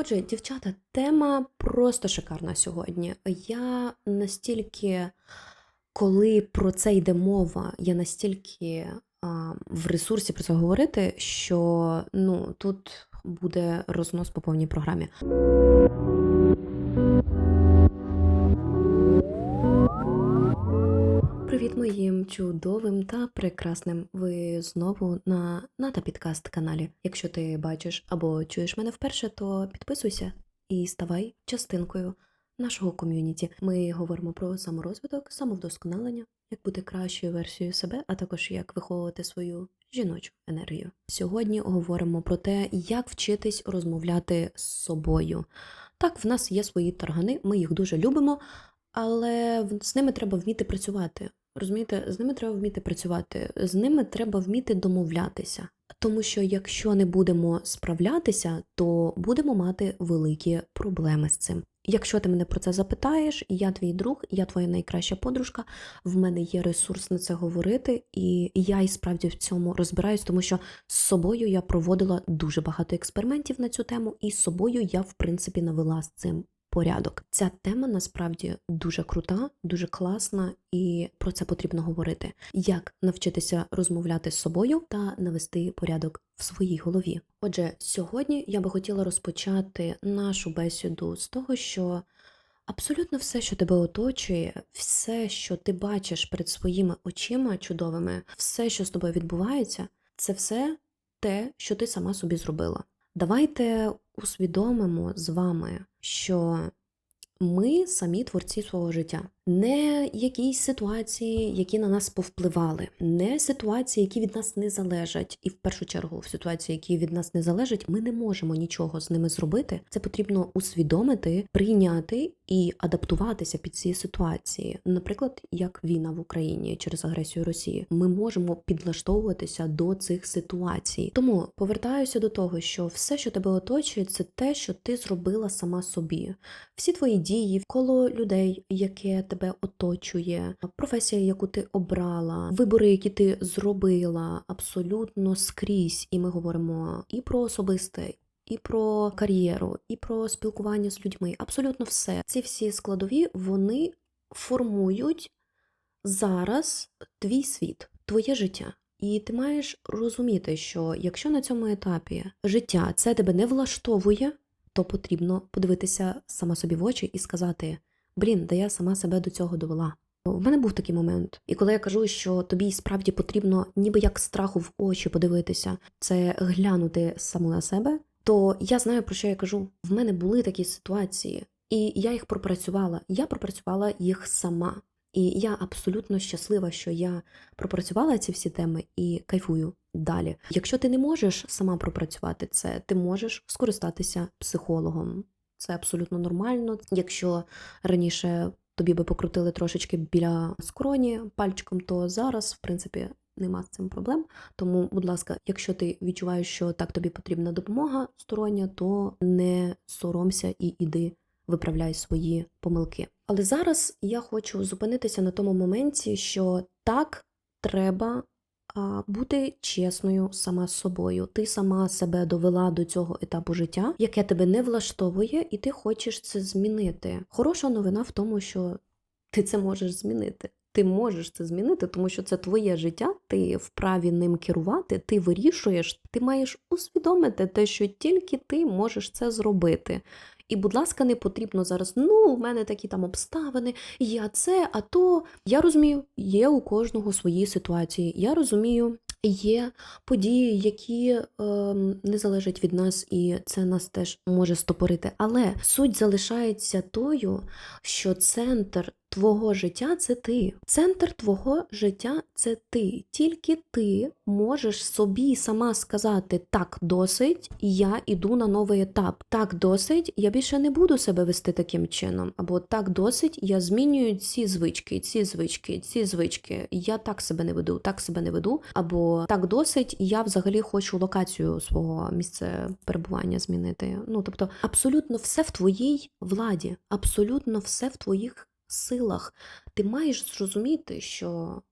Отже, дівчата, тема просто шикарна сьогодні. Я настільки, коли про це йде мова, я настільки а, в ресурсі про це говорити, що ну тут буде рознос по повній програмі. Привіт моїм чудовим та прекрасним. Ви знову на Ната Підкаст каналі. Якщо ти бачиш або чуєш мене вперше, то підписуйся і ставай частинкою нашого ком'юніті. Ми говоримо про саморозвиток, самовдосконалення, як бути кращою версією себе, а також як виховувати свою жіночу енергію. Сьогодні говоримо про те, як вчитись розмовляти з собою. Так, в нас є свої таргани, ми їх дуже любимо, але з ними треба вміти працювати. Розумієте, з ними треба вміти працювати, з ними треба вміти домовлятися. Тому що якщо не будемо справлятися, то будемо мати великі проблеми з цим. Якщо ти мене про це запитаєш, я твій друг, я твоя найкраща подружка, в мене є ресурс на це говорити, і я і справді в цьому розбираюсь, тому що з собою я проводила дуже багато експериментів на цю тему, і з собою я, в принципі, навела з цим порядок. Ця тема насправді дуже крута, дуже класна, і про це потрібно говорити. Як навчитися розмовляти з собою та навести порядок в своїй голові. Отже, сьогодні я би хотіла розпочати нашу бесіду з того, що абсолютно все, що тебе оточує, все, що ти бачиш перед своїми очима чудовими, все, що з тобою відбувається, це все те, що ти сама собі зробила. Давайте усвідомимо з вами, що ми самі творці свого життя, не якісь ситуації, які на нас повпливали, не ситуації, які від нас не залежать, і в першу чергу в ситуації, які від нас не залежать, ми не можемо нічого з ними зробити. Це потрібно усвідомити, прийняти і адаптуватися під ці ситуації. Наприклад, як війна в Україні через агресію Росії, ми можемо підлаштовуватися до цих ситуацій. Тому повертаюся до того, що все, що тебе оточує, це те, що ти зробила сама собі всі твої дії коло людей, яке тебе оточує, професія, яку ти обрала, вибори, які ти зробила, абсолютно скрізь. І ми говоримо і про особисте. І про кар'єру, і про спілкування з людьми. Абсолютно все. Ці всі складові вони формують зараз твій світ, твоє життя. І ти маєш розуміти, що якщо на цьому етапі життя це тебе не влаштовує, то потрібно подивитися сама собі в очі і сказати: Блін, да я сама себе до цього довела. У мене був такий момент, і коли я кажу, що тобі справді потрібно, ніби як страху в очі подивитися, це глянути саму на себе, то я знаю про що я кажу. В мене були такі ситуації, і я їх пропрацювала. Я пропрацювала їх сама. І я абсолютно щаслива, що я пропрацювала ці всі теми і кайфую далі. Якщо ти не можеш сама пропрацювати це, ти можеш скористатися психологом. Це абсолютно нормально. Якщо раніше тобі би покрутили трошечки біля скроні пальчиком, то зараз, в принципі, нема з цим проблем. Тому, будь ласка, якщо ти відчуваєш, що так тобі потрібна допомога стороння, то не соромся і іди виправляй свої помилки. Але зараз я хочу зупинитися на тому моменті, що так треба бути чесною сама з собою. Ти сама себе довела до цього етапу життя, яке тебе не влаштовує, і ти хочеш це змінити. Хороша новина в тому, що ти це можеш змінити. Ти можеш це змінити, тому що це твоє життя, ти вправі ним керувати, ти вирішуєш, ти маєш усвідомити те, що тільки ти можеш це зробити. І, будь ласка, не потрібно зараз, ну, в мене такі там обставини, я це, а то. Я розумію, є у кожного свої ситуації. Я розумію, є події, які е, не залежать від нас, і це нас теж може стопорити. Але суть залишається тою, що центр твого життя це ти. Центр твого життя це ти. Тільки ти можеш собі сама сказати так, досить, я іду на новий етап. Так, досить, я більше не буду себе вести таким чином. Або так, досить, я змінюю ці звички, ці звички, ці звички. Я так себе не веду, так себе не веду. Або так, досить, я взагалі хочу локацію свого місця перебування змінити. Ну тобто, абсолютно все в твоїй владі, абсолютно все в твоїх силах. Ти маєш зрозуміти, що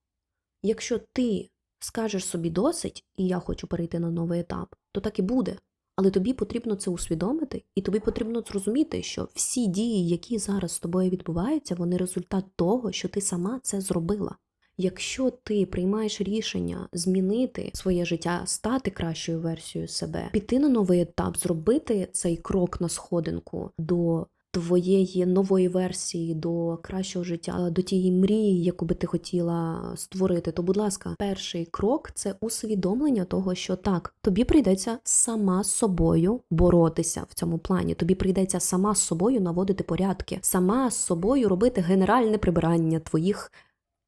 якщо ти скажеш собі досить, і я хочу перейти на новий етап, то так і буде. Але тобі потрібно це усвідомити, і тобі потрібно зрозуміти, що всі дії, які зараз з тобою відбуваються, вони результат того, що ти сама це зробила. Якщо ти приймаєш рішення змінити своє життя, стати кращою версією себе, піти на новий етап, зробити цей крок на сходинку до твоєї нової версії, до кращого життя, до тієї мрії, яку би ти хотіла створити, то, будь ласка, перший крок це усвідомлення того, що так, тобі прийдеться сама з собою боротися в цьому плані. Тобі прийдеться сама з собою наводити порядки, сама з собою робити генеральне прибирання твоїх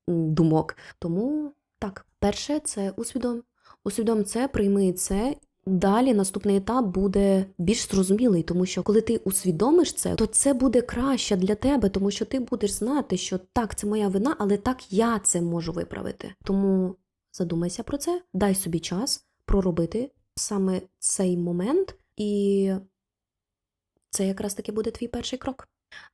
думок. Тому так, перше це усвідом. Усвідом це, прийми це. Далі наступний етап буде більш зрозумілий, тому що коли ти усвідомиш це, то це буде краще для тебе, тому що ти будеш знати, що так, це моя вина, але так я це можу виправити. Тому задумайся про це, дай собі час проробити саме цей момент, і це якраз таки буде твій перший крок.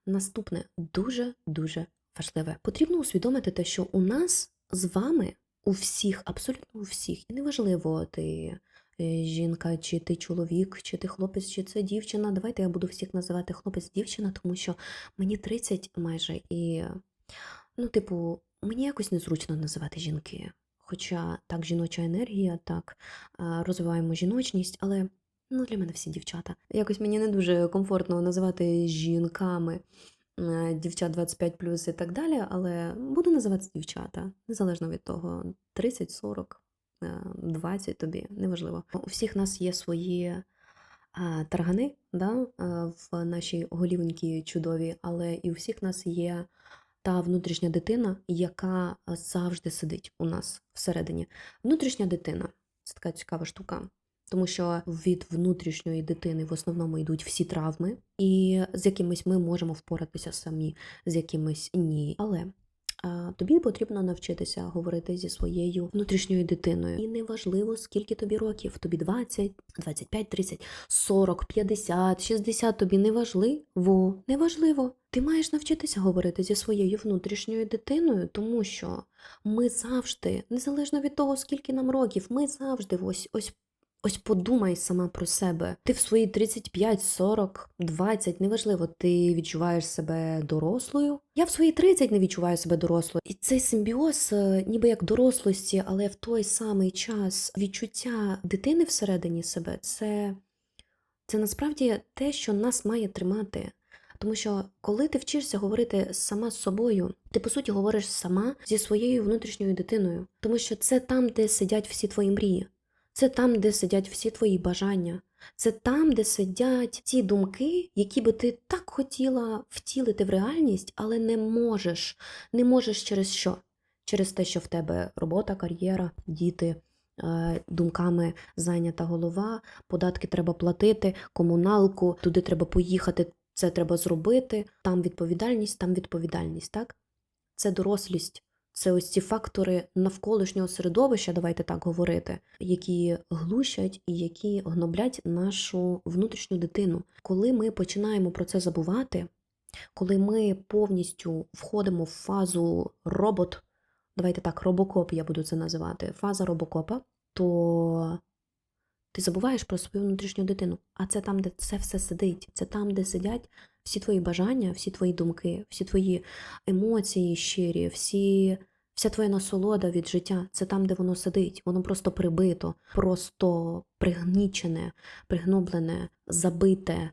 Наступне дуже дуже важливе. Потрібно усвідомити те, що у нас з вами, у всіх, абсолютно у всіх, і неважливо, ти жінка, чи ти чоловік, чи ти хлопець, чи це дівчина. Давайте я буду всіх називати хлопець-дівчина, тому що мені 30 майже, і, ну, типу, мені якось незручно називати жінки. Хоча так, жіноча енергія, так, розвиваємо жіночність, але ну, для мене всі дівчата. Якось мені не дуже комфортно називати жінками е, дівчат 25 і так далі, але буду називати дівчата, незалежно від того, 30, 40, е, 20 тобі, неважливо. У всіх нас є свої а, таргани да, е, в нашій голівенькій чудові, але і у всіх нас є та внутрішня дитина, яка завжди сидить у нас всередині. Внутрішня дитина це така цікава штука. Тому що від внутрішньої дитини в основному йдуть всі травми, і з якимись ми можемо впоратися самі, з якимись ні. Але тобі потрібно навчитися говорити зі своєю внутрішньою дитиною. І неважливо, скільки тобі років, тобі 20, 25, 30, 40, 50, 60, тобі неважливо, неважливо. Ти маєш навчитися говорити зі своєю внутрішньою дитиною, тому що ми завжди, незалежно від того, скільки нам років, ми завжди ось ось. Ось подумай сама про себе. Ти в свої 35, 40, 20, неважливо, ти відчуваєш себе дорослою. Я в свої 30 не відчуваю себе дорослою. І цей симбіоз, е, ніби як дорослості, але в той самий час відчуття дитини всередині себе, це, це насправді те, що нас має тримати. Тому що коли ти вчишся говорити сама з собою, ти по суті говориш сама зі своєю внутрішньою дитиною, тому що це там, де сидять всі твої мрії. Це там, де сидять всі твої бажання. Це там, де сидять ті думки, які би ти так хотіла втілити в реальність, але не можеш. Не можеш через що? Через те, що в тебе робота, кар'єра, діти, е, думками зайнята голова, податки треба платити, комуналку, туди треба поїхати, це треба зробити. Там відповідальність, там відповідальність, так? Це дорослість. Це ось ці фактори навколишнього середовища, давайте так говорити, які глушать і які гноблять нашу внутрішню дитину. Коли ми починаємо про це забувати, коли ми повністю входимо в фазу робот, давайте так, робокоп я буду це називати, фаза робокопа, то ти забуваєш про свою внутрішню дитину. А це там, де це все сидить, це там, де сидять всі твої бажання, всі твої думки, всі твої емоції щирі, всі, вся твоя насолода від життя. Це там, де воно сидить. Воно просто прибито, просто пригнічене, пригноблене, забите,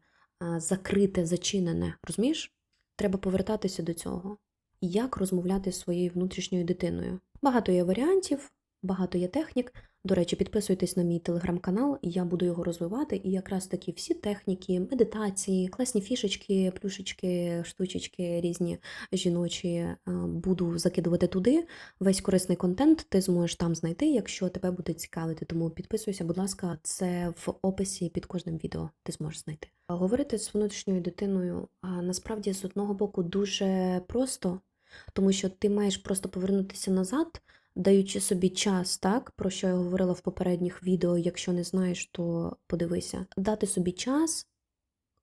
закрите, зачинене. Розумієш? Треба повертатися до цього. Як розмовляти з своєю внутрішньою дитиною? Багато є варіантів, багато є технік. До речі, підписуйтесь на мій телеграм-канал, я буду його розвивати. І якраз такі всі техніки, медитації, класні фішечки, плюшечки, штучечки різні жіночі е, буду закидувати туди. Весь корисний контент ти зможеш там знайти, якщо тебе буде цікавити. Тому підписуйся, будь ласка, це в описі під кожним відео ти зможеш знайти. Говорити з внутрішньою дитиною насправді з одного боку дуже просто, тому що ти маєш просто повернутися назад даючи собі час, так, про що я говорила в попередніх відео, якщо не знаєш, то подивися. Дати собі час,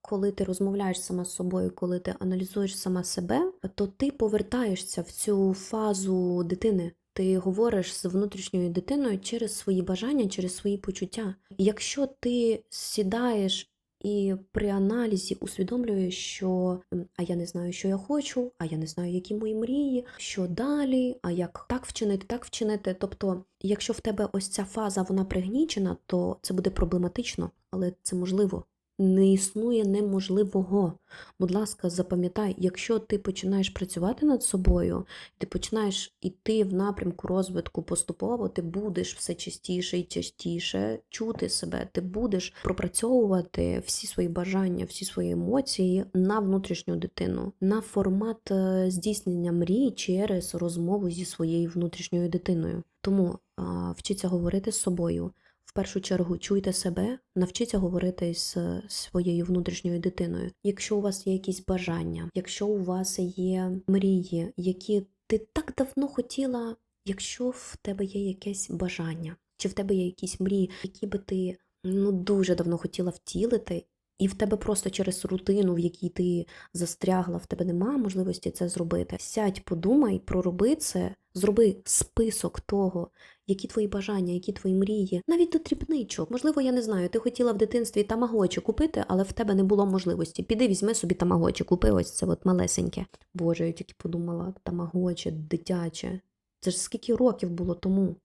коли ти розмовляєш сама з собою, коли ти аналізуєш сама себе, то ти повертаєшся в цю фазу дитини. Ти говориш з внутрішньою дитиною через свої бажання, через свої почуття. Якщо ти сідаєш і при аналізі усвідомлює, що а я не знаю, що я хочу, а я не знаю, які мої мрії, що далі, а як так вчинити, так вчинити. Тобто, якщо в тебе ось ця фаза вона пригнічена, то це буде проблематично, але це можливо. Не існує неможливого. Будь ласка, запам'ятай, якщо ти починаєш працювати над собою, ти починаєш іти в напрямку розвитку поступово, ти будеш все частіше і частіше чути себе, ти будеш пропрацьовувати всі свої бажання, всі свої емоції на внутрішню дитину, на формат е, здійснення мрій через розмову зі своєю внутрішньою дитиною. Тому а, вчіться говорити з собою. В першу чергу чуйте себе, навчіться говорити з своєю внутрішньою дитиною. Якщо у вас є якісь бажання, якщо у вас є мрії, які ти так давно хотіла, якщо в тебе є якесь бажання, чи в тебе є якісь мрії, які би ти ну дуже давно хотіла втілити, і в тебе просто через рутину, в якій ти застрягла, в тебе немає можливості це зробити. Сядь, подумай, пророби це, зроби список того, які твої бажання, які твої мрії, навіть до дрібничок. Можливо, я не знаю, ти хотіла в дитинстві тамагочі купити, але в тебе не було можливості. Піди візьми собі тамагочі, купи ось це от малесеньке. Боже, я тільки подумала, тамагочі, дитяче. Це ж скільки років було тому?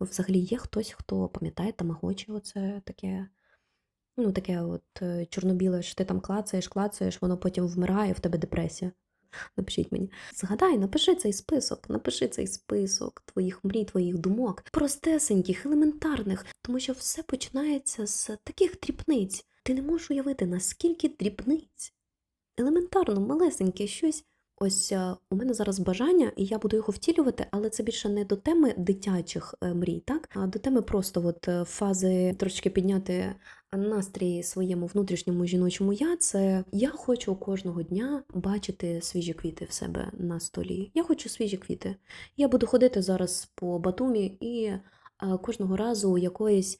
Взагалі є хтось, хто пам'ятає тамагочі, оце таке. Ну, таке от е, чорно-біле, що ти там клацаєш, клацаєш, воно потім вмирає, в тебе депресія. Напишіть мені. Згадай, напиши цей список, напиши цей список твоїх мрій, твоїх думок, простесеньких, елементарних, тому що все починається з таких дрібниць. Ти не можеш уявити, наскільки дрібниць. Елементарно, малесеньке щось. Ось е, у мене зараз бажання, і я буду його втілювати, але це більше не до теми дитячих е, мрій, так? А до теми просто от е, фази трошки підняти настрій своєму внутрішньому жіночому я. Це я хочу кожного дня бачити свіжі квіти в себе на столі. Я хочу свіжі квіти. Я буду ходити зараз по Батумі і е, кожного разу у якоїсь е,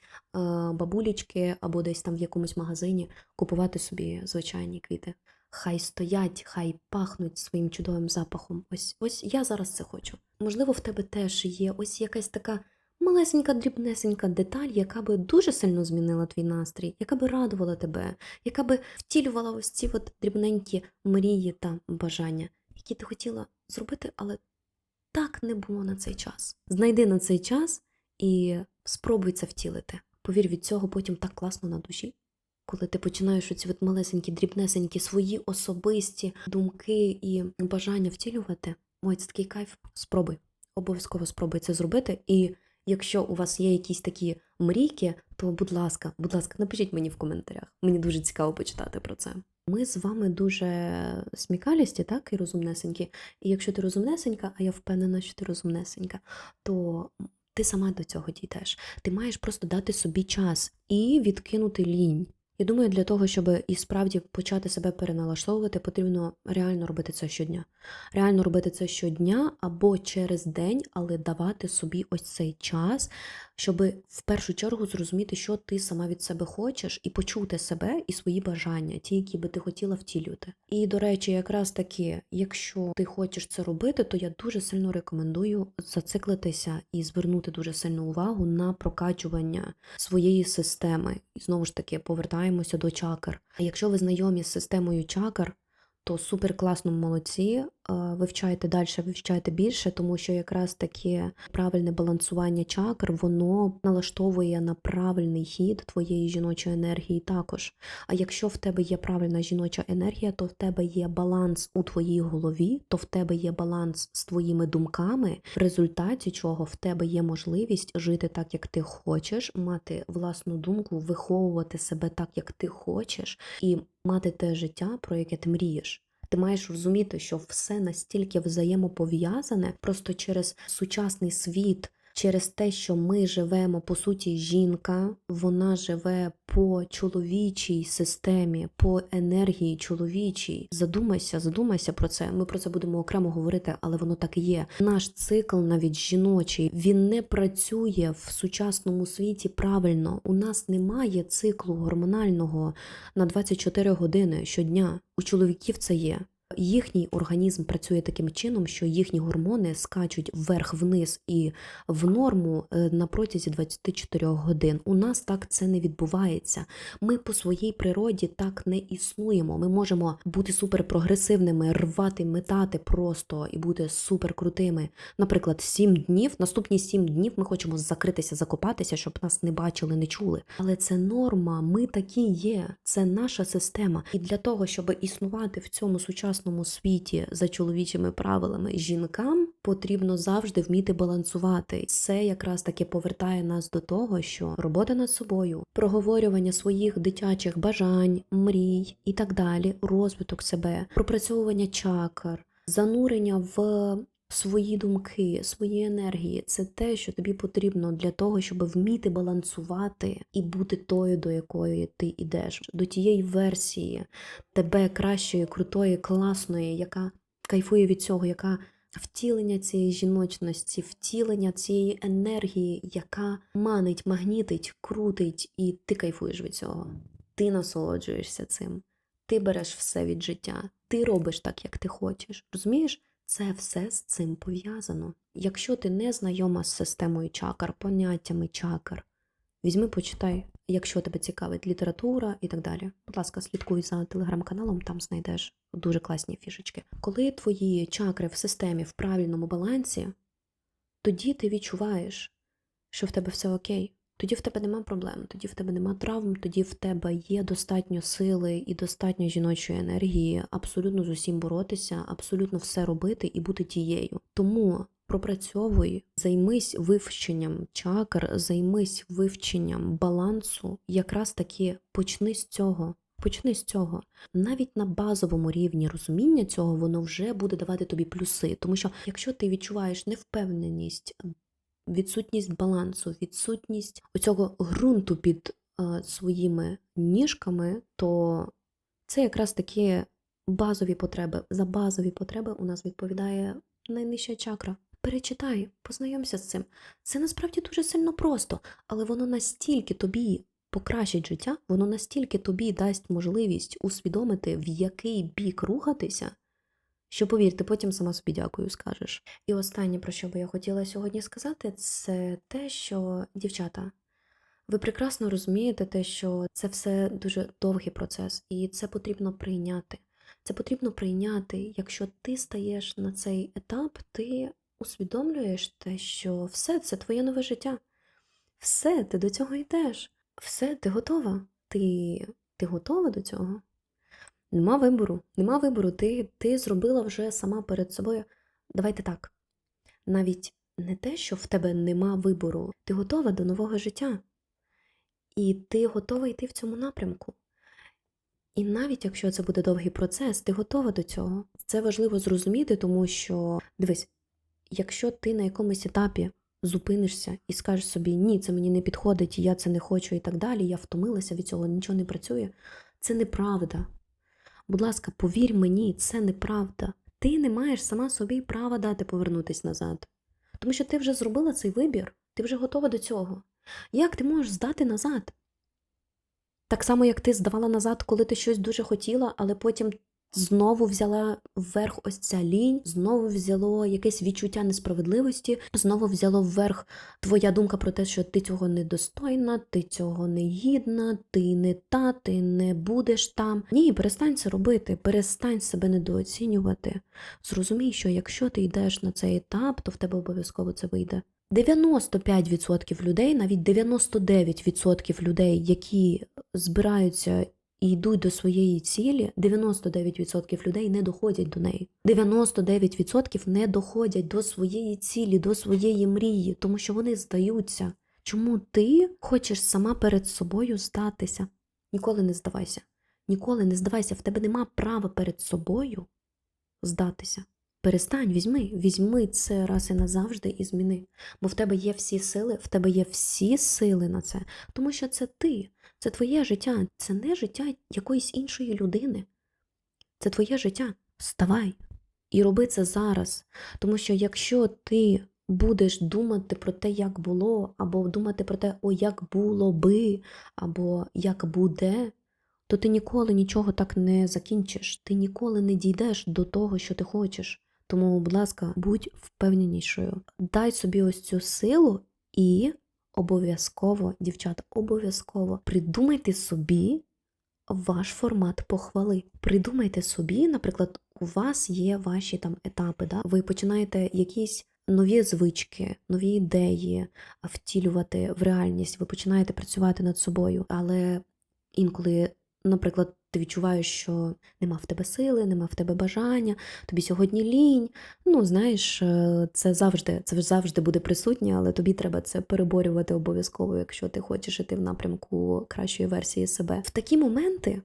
бабулічки або десь там в якомусь магазині купувати собі звичайні квіти. Хай стоять, хай пахнуть своїм чудовим запахом. Ось ось я зараз це хочу. Можливо, в тебе теж є ось якась така малесенька, дрібнесенька деталь, яка би дуже сильно змінила твій настрій, яка би радувала тебе, яка би втілювала ось ці от дрібненькі мрії та бажання, які ти хотіла зробити, але так не було на цей час. Знайди на цей час і спробуй це втілити. Повір, від цього потім так класно на душі коли ти починаєш оці от малесенькі, дрібнесенькі свої особисті думки і бажання втілювати, ой, це такий кайф. Спробуй. Обов'язково спробуй це зробити. І якщо у вас є якісь такі мрійки, то будь ласка, будь ласка, напишіть мені в коментарях. Мені дуже цікаво почитати про це. Ми з вами дуже смікалісті, так, і розумнесенькі. І якщо ти розумнесенька, а я впевнена, що ти розумнесенька, то ти сама до цього дійдеш. Ти маєш просто дати собі час і відкинути лінь. Я думаю, для того, щоб і справді почати себе переналаштовувати, потрібно реально робити це щодня. Реально робити це щодня або через день, але давати собі ось цей час, щоб в першу чергу зрозуміти, що ти сама від себе хочеш, і почути себе і свої бажання, ті, які би ти хотіла втілювати. І, до речі, якраз таки, якщо ти хочеш це робити, то я дуже сильно рекомендую зациклитися і звернути дуже сильну увагу на прокачування своєї системи. І знову ж таки повертаємося до чакр. А якщо ви знайомі з системою чакр, то супер класно молодці. Е, Вивчайте далі, вивчайте більше, тому що якраз таке правильне балансування чакр, воно налаштовує на правильний хід твоєї жіночої енергії також. А якщо в тебе є правильна жіноча енергія, то в тебе є баланс у твоїй голові, то в тебе є баланс з твоїми думками, в результаті чого в тебе є можливість жити так, як ти хочеш, мати власну думку, виховувати себе так, як ти хочеш, і мати те життя, про яке ти мрієш. Ти маєш розуміти, що все настільки взаємопов'язане просто через сучасний світ, через те, що ми живемо, по суті, жінка, вона живе по чоловічій системі, по енергії чоловічій. Задумайся, задумайся про це. Ми про це будемо окремо говорити, але воно так і є. Наш цикл, навіть жіночий, він не працює в сучасному світі правильно. У нас немає циклу гормонального на 24 години щодня. У чоловіків це є. Їхній організм працює таким чином, що їхні гормони скачуть вверх-вниз і в норму е, на протязі 24 годин. У нас так це не відбувається. Ми по своїй природі так не існуємо. Ми можемо бути суперпрогресивними, рвати, метати просто і бути суперкрутими. Наприклад, 7 днів, наступні 7 днів ми хочемо закритися, закопатися, щоб нас не бачили, не чули. Але це норма, ми такі є, це наша система. І для того, щоб існувати в цьому сучасному світі за чоловічими правилами жінкам, потрібно завжди вміти балансувати. Це якраз таки повертає нас до того, що робота над собою, проговорювання своїх дитячих бажань, мрій і так далі, розвиток себе, пропрацьовування чакр, занурення в свої думки, свої енергії це те, що тобі потрібно для того, щоб вміти балансувати і бути тою, до якої ти йдеш, до тієї версії тебе кращої, крутої, класної, яка кайфує від цього, яка втілення цієї жіночності, втілення цієї енергії, яка манить, магнітить, крутить, і ти кайфуєш від цього. Ти насолоджуєшся цим. Ти береш все від життя, ти робиш так, як ти хочеш. Розумієш? Це все з цим пов'язано. Якщо ти не знайома з системою чакр, поняттями чакр, візьми, почитай, якщо тебе цікавить література і так далі. Будь ласка, слідкуй за телеграм-каналом, там знайдеш дуже класні фішечки. Коли твої чакри в системі в правильному балансі, тоді ти відчуваєш, що в тебе все окей. Тоді в тебе нема проблем, тоді в тебе нема травм, тоді в тебе є достатньо сили і достатньо жіночої енергії абсолютно з усім боротися, абсолютно все робити і бути тією. Тому пропрацьовуй, займись вивченням чакр, займись вивченням балансу, якраз таки почни з цього. Почни з цього. Навіть на базовому рівні розуміння цього воно вже буде давати тобі плюси. Тому що якщо ти відчуваєш невпевненість, відсутність балансу, відсутність оцього ґрунту під е, своїми ніжками, то це якраз такі базові потреби. За базові потреби у нас відповідає найнижча чакра. Перечитай, познайомся з цим. Це насправді дуже сильно просто, але воно настільки тобі покращить життя, воно настільки тобі дасть можливість усвідомити, в який бік рухатися, що, повір, ти потім сама собі дякую скажеш. І останнє, про що би я хотіла сьогодні сказати, це те, що, дівчата, ви прекрасно розумієте те, що це все дуже довгий процес, і це потрібно прийняти. Це потрібно прийняти, якщо ти стаєш на цей етап, ти усвідомлюєш те, що все це твоє нове життя. Все, ти до цього йдеш. Все, ти готова. Ти, ти готова до цього? Нема вибору, нема вибору. Ти, ти зробила вже сама перед собою. Давайте так. Навіть не те, що в тебе нема вибору, ти готова до нового життя. І ти готова йти в цьому напрямку. І навіть якщо це буде довгий процес, ти готова до цього. Це важливо зрозуміти, тому що, дивись, якщо ти на якомусь етапі зупинишся і скажеш собі, ні, це мені не підходить, я це не хочу і так далі, я втомилася від цього, нічого не працює, це неправда. Будь ласка, повір мені, це неправда. Ти не маєш сама собі права дати повернутися назад. Тому що ти вже зробила цей вибір, ти вже готова до цього. Як ти можеш здати назад? Так само, як ти здавала назад, коли ти щось дуже хотіла, але потім знову взяла вверх ось ця лінь, знову взяло якесь відчуття несправедливості, знову взяло вверх твоя думка про те, що ти цього недостойна, ти цього не гідна, ти не та, ти не будеш там. Ні, перестань це робити, перестань себе недооцінювати. Зрозумій, що якщо ти йдеш на цей етап, то в тебе обов'язково це вийде. 95% людей, навіть 99% людей, які збираються і йдуть до своєї цілі, 99% людей не доходять до неї. 99% не доходять до своєї цілі, до своєї мрії, тому що вони здаються. Чому ти хочеш сама перед собою здатися? Ніколи не здавайся. Ніколи не здавайся, в тебе нема права перед собою здатися. Перестань, візьми, візьми це раз і назавжди і зміни. Бо в тебе є всі сили, в тебе є всі сили на це, тому що це ти, це твоє життя, це не життя якоїсь іншої людини. Це твоє життя. Вставай і роби це зараз. Тому що якщо ти будеш думати про те, як було, або думати про те, о, як було би, або як буде, то ти ніколи нічого так не закінчиш. Ти ніколи не дійдеш до того, що ти хочеш. Тому, будь ласка, будь впевненішою. Дай собі ось цю силу і обов'язково, дівчата, обов'язково придумайте собі ваш формат похвали. Придумайте собі, наприклад, у вас є ваші там етапи, да? ви починаєте якісь нові звички, нові ідеї втілювати в реальність, ви починаєте працювати над собою, але інколи, наприклад, ти відчуваєш, що нема в тебе сили, нема в тебе бажання, тобі сьогодні лінь. Ну, знаєш, е, це завжди, це завжди буде присутнє, але тобі треба це переборювати обов'язково, якщо ти хочеш іти в напрямку кращої версії себе. В такі моменти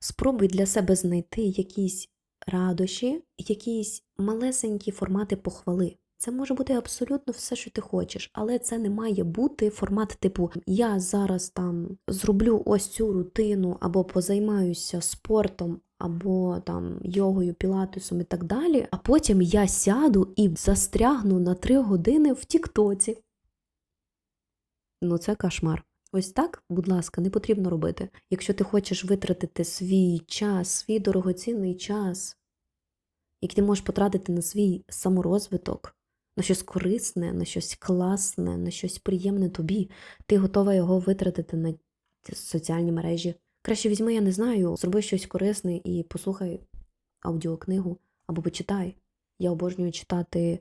спробуй для себе знайти якісь радощі, якісь малесенькі формати похвали. Це може бути абсолютно все, що ти хочеш, але це не має бути формат типу я зараз там зроблю ось цю рутину, або позаймаюся спортом, або там йогою, пілатесом і так далі. А потім я сяду і застрягну на три години в Тіктоці. Ну, це кошмар. Ось так, будь ласка, не потрібно робити. Якщо ти хочеш витратити свій час, свій дорогоцінний час, який ти можеш потратити на свій саморозвиток, на щось корисне, на щось класне, на щось приємне тобі, ти готова його витратити на соціальні мережі. Краще візьми, я не знаю, зроби щось корисне і послухай аудіокнигу або почитай. Я обожнюю читати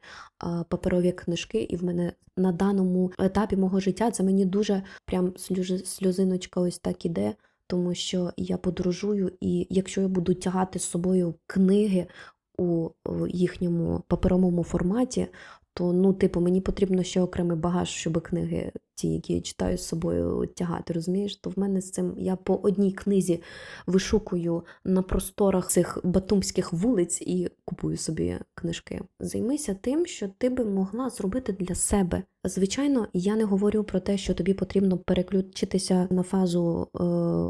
паперові книжки, і в мене на даному етапі мого життя це мені дуже прям сльозиночка ось так іде, тому що я подорожую, і якщо я буду тягати з собою книги у їхньому паперовому форматі, то ну, типу, мені потрібно ще окремий багаж, щоб книги, ті, які я читаю з собою, тягати. Розумієш? То в мене з цим я по одній книзі вишукую на просторах цих батумських вулиць і купую собі книжки. Займися тим, що ти би могла зробити для себе. Звичайно, я не говорю про те, що тобі потрібно переключитися на фазу е,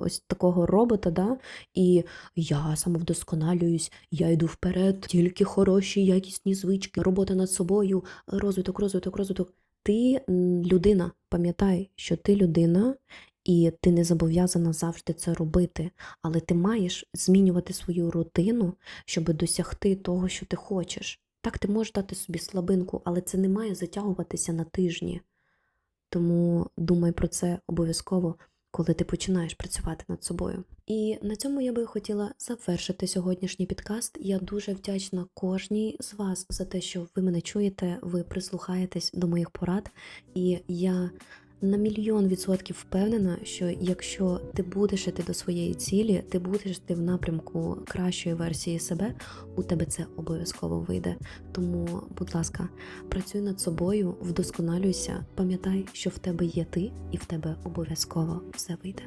ось такого робота, да? і я самовдосконалююсь, я йду вперед, тільки хороші, якісні звички, робота над собою, розвиток, розвиток, розвиток. Ти людина, пам'ятай, що ти людина, і ти не зобов'язана завжди це робити, але ти маєш змінювати свою рутину, щоб досягти того, що ти хочеш. Так, ти можеш дати собі слабинку, але це не має затягуватися на тижні. Тому думай про це обов'язково, коли ти починаєш працювати над собою. І на цьому я би хотіла завершити сьогоднішній підкаст. Я дуже вдячна кожній з вас за те, що ви мене чуєте, ви прислухаєтесь до моїх порад, і я на мільйон відсотків впевнена, що якщо ти будеш іти до своєї цілі, ти будеш йти в напрямку кращої версії себе, у тебе це обов'язково вийде. Тому, будь ласка, працюй над собою, вдосконалюйся, пам'ятай, що в тебе є ти, і в тебе обов'язково все вийде.